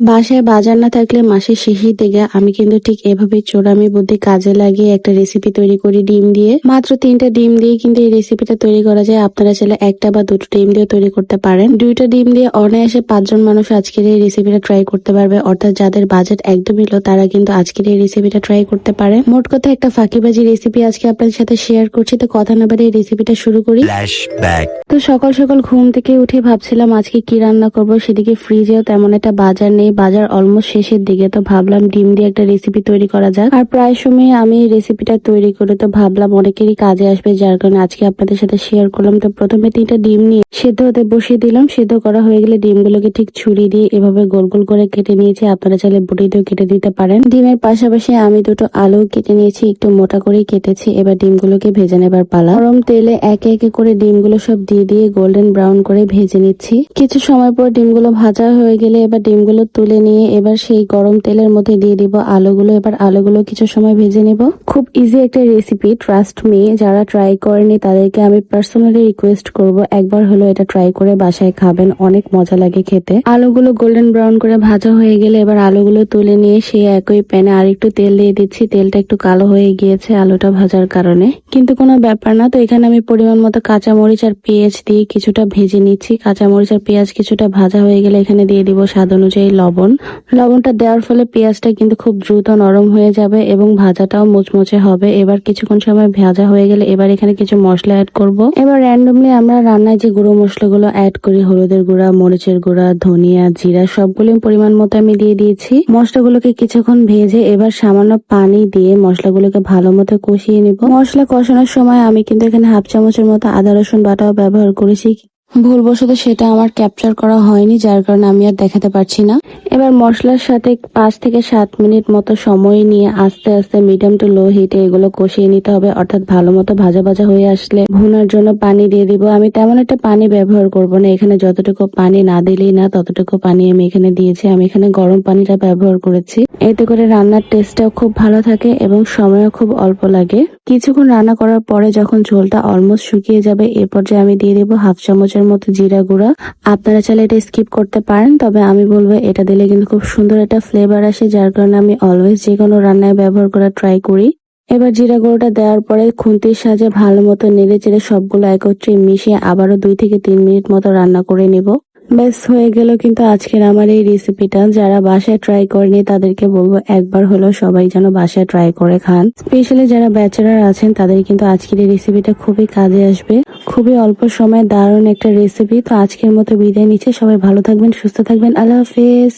বাসায় বাজার না থাকলে মাসের শেষের দিকে আমি কিন্তু ঠিক এভাবে চোরামি বুদ্ধি কাজে লাগিয়ে একটা রেসিপি তৈরি করি ডিম দিয়ে। মাত্র তিনটা ডিম দিয়ে কিন্তু এই রেসিপিটা তৈরি করা যায়। আপনারা চাইলে একটা বা দুটো ডিম দিয়ে তৈরি করতে পারেন। দুইটা ডিম দিয়ে অনায়াসে পাঁচজন মানুষ আজকের এই রেসিপিটা ট্রাই করতে পারবে। অর্থাৎ যাদের বাজেট একদমই লো তারা কিন্তু আজকের এই রেসিপিটা ট্রাই করতে পারে মোট কথা একটা ফাঁকিবাজি রেসিপি আজকে আপনাদের সাথে শেয়ার করছি। তো কথা না বাড়ি এই রেসিপিটা শুরু করি। তো সকাল সকাল ঘুম থেকে উঠে ভাবছিলাম আজকে কি রান্না করব? সেদিকে ফ্রিজেও তেমন একটা বাজার নেই। বাজার অলমোস্ট শেষের দিকে, তো ভাবলাম ডিম দিয়ে একটা রেসিপি তৈরি করা যাক। আর প্রায় সময় আমি রেসিপিটা তৈরি করে, তো ভাবলাম অনেকেরই কাজে আসবে, যার কারণে আজকে আপনাদের সাথে শেয়ার করলাম। তো প্রথমে তিনটা ডিম নিয়ে সেদ্ধ হতে বসিয়ে দিলাম। সেদ্ধ করা হয়ে গেলে ডিমগুলোকে ঠিক ছুরি দিয়ে এভাবে গোল গোল করে কেটে নিয়েছি। আপনারা চাইলে বটি দিয়েও কেটে দিতে পারেন। ডিমের পাশাপাশি আমি দুটো আলু কেটে নিয়েছি, একটু মোটা করেই কেটেছি। এবার ডিমগুলোকে ভেজে নেবার পালা। গরম তেলে একে একে করে ডিমগুলো সব দিয়ে দিয়ে গোল্ডেন ব্রাউন করে ভেজে নিচ্ছি। কিছু সময় পর ডিমগুলো ভাজা হয়ে গেলে এবার ডিমগুলো তুলে নিয়ে এবার সেই গরম তেলের মধ্যে দিয়ে দিব আলুগুলো। এবার আলুগুলো কিছু সময় ভেজে নেব। খুব ইজি একটা রেসিপি ট্রাস্ট মি যারা ট্রাই করেনি তাদেরকে আমি পার্সোনালি রিকোয়েস্ট করব, একবার হলো এটা ট্রাই করে বাসায় খাবেন, অনেক মজা লাগে খেতে। আলুগুলো গোল্ডেন ব্রাউন করে ভাজা হয়ে গেলে এবার আলুগুলো তুলে নিয়ে সেই একই প্যানে আর একটু তেল দিয়ে দিচ্ছি, তেলটা একটু কালো হয়ে গিয়েছে আলুটা ভাজার কারণে। কিন্তু কোনো ব্যাপার না, তো এখানে আমি পরিমাণ মতো কাঁচা মরিচ আর পেঁয়াজ দিয়ে কিছুটা ভেজে নিচ্ছি। কাঁচা মরিচ আর পেঁয়াজ কিছুটা ভাজা হয়ে গেলে এখানে দিয়ে দিব স্বাদ অনুযায়ী লবণ। লবণটা দেওয়ার ফলে পেঁয়াজটা কিন্তু খুব দ্রুত নরম হয়ে যাবে এবং ভাজাটাও মুচমুচে হবে। এবার কিছুক্ষণ সময় ভেজা হয়ে গেলে এবার এখানে কিছু মশলা অ্যাড করব। এবার র্যান্ডমলি আমরা রান্নায় যে গুঁড়ো মশলাগুলো অ্যাড করি, হলুদের গুঁড়া, মরিচের গুঁড়া, ধনিয়া, জিরা, সবগুলো পরিমাণ মতো আমি দিয়ে দিয়েছি। মশলাগুলোকে কিছুক্ষণ ভেজে এবার সামান্য পানি দিয়ে মশলাগুলোকে ভালো মতো কষিয়ে নিব। মশলা কষানোর সময় আমি কিন্তু এখানে হাফ চামচের মতো আদা রসুন বাটাও ব্যবহার করেছি। ভুলবশত সেটা আমার ক্যাপচার করা হয়নি, যার কারণে আমি আর দেখাতে পারছি না। এবার মশলার সাথে পাঁচ থেকে সাত মিনিট মতো সময় নিয়ে আস্তে আস্তে মিডিয়াম টু লো হিটে এগুলো কষিয়ে নিতে হবে, অর্থাৎ ভালো মতো ভাজা ভাজা হয়ে আসলে ভুনার জন্য পানি দিয়ে দিব। আমি তেমন একটা পানি ব্যবহার করব না, এখানে যতটুকু পানি না দিলেই না, ততটুকু পানি আমি এখানে দিয়েছি। আমি এখানে গরম পানিটা ব্যবহার করেছি। এতে করে রান্নার টেস্টটাও খুব ভালো থাকে এবং সময়ও খুব অল্প লাগে। কিছুক্ষণ রান্না করার পরে যখন ঝোলটা অলমোস্ট শুকিয়ে যাবে এ পর্যায়ে আমি দিয়ে দেবো হাফ চামচের মতো জিরা গুঁড়া। আপনারা চাইলে এটা স্কিপ করতে পারেন, তবে আমি বলব এটা দিলে কিন্তু খুব সুন্দর একটা ফ্লেভার আসে, যার কারণে আমি অলওয়েজ যে কোনো রান্নায় ব্যবহার করা ট্রাই করি। এবার জিরা গুঁড়োটা দেওয়ার পরে খুন্তির সাহায্যে ভালো মতো নেড়ে চেড়ে সবগুলো একত্রে মিশিয়ে আবারও দুই থেকে তিন মিনিট মতো রান্না করে নেব। ব্যাস, হয়ে গেল কিন্তু আজকের আমার এই রেসিপিটা যারা বাসায় ট্রাই করেনি, তাদেরকে বলব একবার হলেও সবাই যেন বাসায় ট্রাই করে খান। স্পেশালি যারা ব্যাচেলার আছেন, তাদের কিন্তু আজকের এই রেসিপিটা খুবই কাজে আসবে। খুবই অল্প সময়ে দারুণ একটা রেসিপি তো আজকের মতো বিদায় নিচ্ছে। সবাই ভালো থাকবেন, সুস্থ থাকবেন। আল্লাহ হাফেজ।